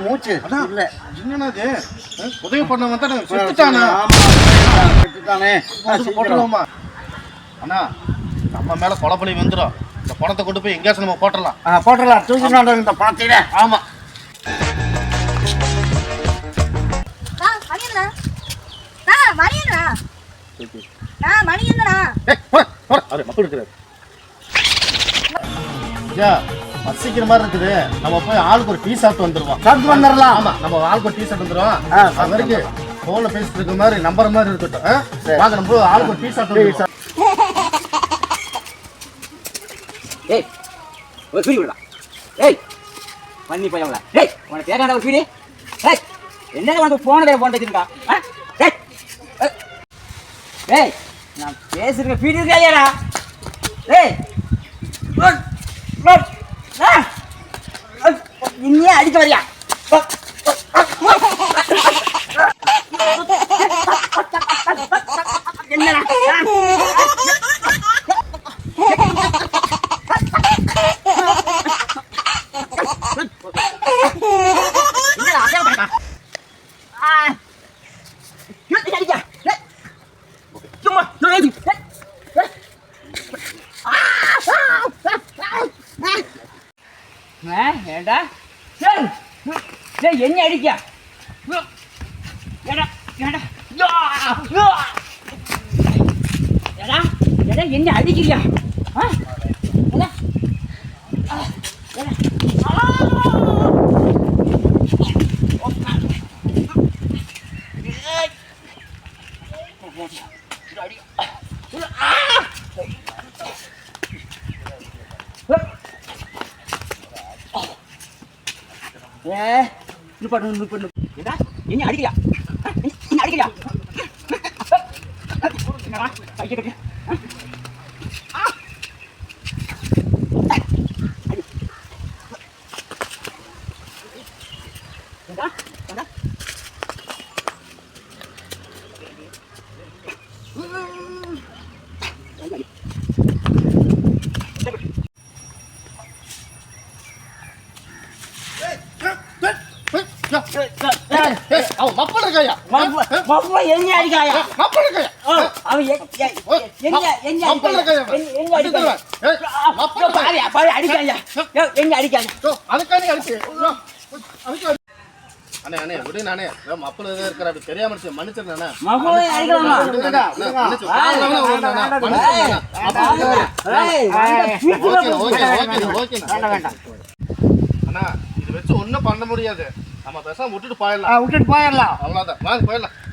மூச்சு. இல்ல. என்னது உதவி பண்ணவன் தான் போட்டுருவோமா அண்ணா நம்ம மேல கொலப்பலி வந்துடும் இந்த பணத்தை கொண்டு போய் எங்கேயாச்சும் நம்ம போட்டுடலாம் போட்டுடலாம் தூக்கிடலாம் இந்த பணத்தையில ஆமா. மணி என்னடா மக்கள் இருக்கிறார். பசிக்கிற மாதிரி இருக்குது. நம்ம போய் ஆளுக்கு ஒரு டீ சாப்பிட்டு வந்துருவோம் சாப்பிட்டு வந்துடலாம். ஆமா. நம்ம ஆளுக்கு ஒரு டீ சாப்பிட்டு வந்துருவோம் அது வரைக்கும் போன்ல பேசிட்டு இருக்க மாதிரி நம்பர் மாதிரி இருக்கட்டும். வாங்க நம்ம ஆளுக்கு ஒரு டீ சாப்பிட்டு ஏய் ஒரு பீடி விடலாம் ஏய் பண்ணி போயவங்கள ஏய் உனக்கு கேட்காத ஒரு பீடி ஏய் என்ன உனக்கு போன வேற போன் வச்சிருக்கா? ஏய் ஏய். நான் பேசுறேன் பீடி இருக்கா இல்லையாடா ஏய் அடிக்க வரியா என்னடா என்னடா அதே விட்டா ஆ இழுத்து அடிக்க ஏய். சும்மா நோய் ஏண்டா சரி டேய் என்ன அடிக்க ஏடா ஏடா யா யா ஏடா ஏடா என்ன அடிக்கிறியா ஆ ஏடா ஆ, ஏடா ஆ ஏ இது பண்ணு ஏடா என்ன அடிக்கலையா என்ன அடிக்கலையா என்னடா கையை கட்டு அவன் மப்பல் இருக்காயா மப்ப- மப்ப என்ன அடிக்காயா மப்பல் இருக்காயா அவன் எங்க எங்க அடிக்காயா? இருக்காயா எங்க- எங்க அடிக்காயா? பாரு, பாரு, அடிக்காயா? எங்க அடிக்காயா? யோ, அதுக்காண்டி அடிச்சு. அதுக்கு. அண்ணே அண்ணே விடு நானே இருக்கிற அப்படி தெரியாம இருந்துச்சு மன்னிச்சிருந்தேன் ஓகே, ஓகே, ஓகே, அண்ணா இது வச்சு ஒண்ணும் பண்ண முடியாது. நம்ம பேசாம விட்டுட்டு போயிடலாம். விட்டுட்டு போயிடலாம். அவ்வளவுதான். வாங்க போயிடலாம்.